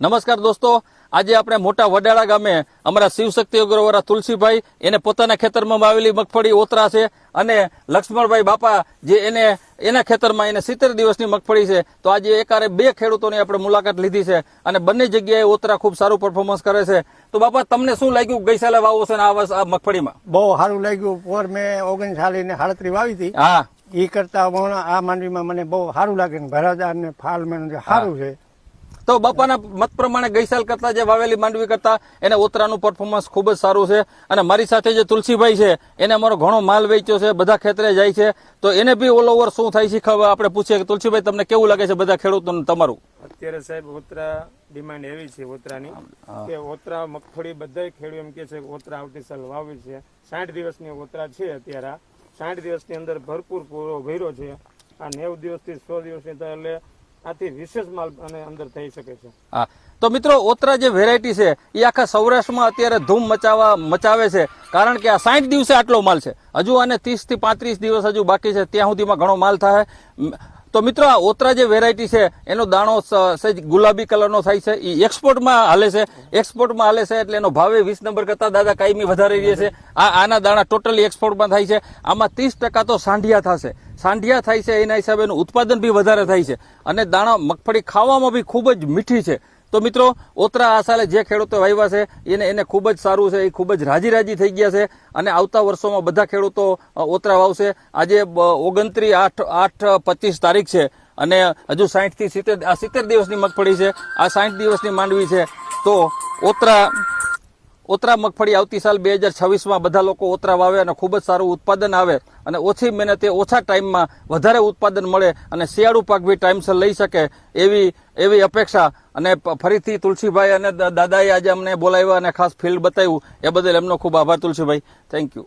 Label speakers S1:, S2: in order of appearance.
S1: નમસ્કાર દોસ્તો. આજે આપણે મોટા વડાળા ગામે અમારા શિવશક્તિ અગ્રવાળા તુલસીભાઈ એને પોતાના ખેતરમાં વાવેલી મગફળી ઓતરા છે અને લક્ષ્મણભાઈ બાપા જે એને એના ખેતરમાં એને સિત્તેર દિવસની મગફળી છે. તો આજે એકારે બે ખેડૂતોની આપણે મુલાકાત લીધી છે અને બંને જગ્યાએ ઓતરા ખૂબ સારું પરફોર્મન્સ કરે છે. તો બાપા તમને શું લાગ્યું ગઈ સાલે વાવો છે આ વર્ષ આ મગફળીમાં?
S2: બહુ સારું લાગ્યું. પોર મેં ઓગણસાલી ને સાડત્રીસ વાવી હતી.
S1: હા.
S2: એ કરતા આ માંડવીમાં મને બહુ સારું લાગે ભરાદાર ને ફાલ સારું છે.
S1: તો બાપાના મત પ્રમાણે ગઈ સાલ કરતા જે વાવેલી માંડવી કરતા એને ઓતરાનું પરફોર્મન્સ ખૂબ જ સારું છે. અને મારી સાથે જે તુલસીભાઈ છે એને અમારો ઘણો માલ વેચ્યો છે બધા ખેતરે જાય છે. તો એને બી ઓલ ઓવર શું થાય છે ખબર આપણે પૂછીએ. કે તુલસીભાઈ તમને કેવું લાગે છે બધા ખેડૂતોને તમારું?
S3: અત્યારે સાહેબ ઓતરા ડિમાન્ડ એવી છે ઓતરાની કે ઓતરા મગફળી બધા ખેડૂત એમ કે છે કે ઓતરા આવતી સાલ વાવી છે. સાઠ દિવસની ઓતરા છે અત્યારે. સાઠ દિવસની અંદર ભરપૂર પૂરો ભર્યો છે. આ નેવ દિવસથી સો દિવસની એટલે આથી વિશેષ માલ અને અંદર થઈ શકે છે.
S1: હા. તો મિત્રો, ઓતરા જે વેરાયટી છે એ આખા સૌરાષ્ટ્રમાં અત્યારે ધૂમ મચાવવા મચાવે છે. કારણ કે આ સાઠ દિવસે આટલો માલ છે. હજુ આને ત્રીસથી પાંત્રીસ દિવસ હજુ બાકી છે. ત્યાં સુધીમાં ઘણો માલ થાય. તો મિત્રો, આ ઓતરા જે વેરાયટી છે, એનો દાણો સહેજ ગુલાબી કલરનો થાય છે. એ એક્સપોર્ટમાં હાલે છે. એક્સપોર્ટમાં હાલે છે એટલે એનો ભાવે વીસ નંબર કરતા દાદા કાયમી વધારી રહે છે. આ, આના દાણા ટોટલી એક્સપોર્ટમાં થાય છે. આમાં ત્રીસ ટકા તો સાંઢિયા થશે. સાંઢિયા થાય છે, એના હિસાબે એનું ઉત્પાદન બી વધારે થાય છે. અને દાણા મગફળી ખાવામાં બી ખૂબ જ મીઠી છે. તો મિત્રો, ઓતરા આ સાલે જે ખેડૂતો વાવ્યા છે, એને એને ખૂબ જ સારું છે, એ ખૂબ જ રાજી રાજી થઈ ગયા છે. અને આવતા વર્ષોમાં બધા ખેડૂતો ઓતરા વાવશે. આજે ઓગણત્રીસ આઠ આઠ, પચીસ તારીખ છે. અને હજુ સાહીઠથી સિત્તેર, આ સિત્તેર દિવસની મગફળી છે. આ સાઠ દિવસની માંડવી છે. તો ઓતરા ઓતરા મગફળી આવતી સાલ બે હજાર છવ્વીસમાં બધા લોકો ઓતરા વાવે અને ખૂબ જ સારું ઉત્પાદન આવે અને ઓછી મહેનતે ઓછા ટાઈમમાં વધારે ઉત્પાદન મળે અને શિયાળુ પાક બી ટાઈમસર લઈ શકે એવી એવી અપેક્ષા. અને ફરીથી તુલસીભાઈ અને દાદાએ આજે અમને બોલાવ્યા અને ખાસ ફિલ્ડ બતાવ્યું. એ બદલ એમનો ખૂબ આભાર તુલસીભાઈ. Thank you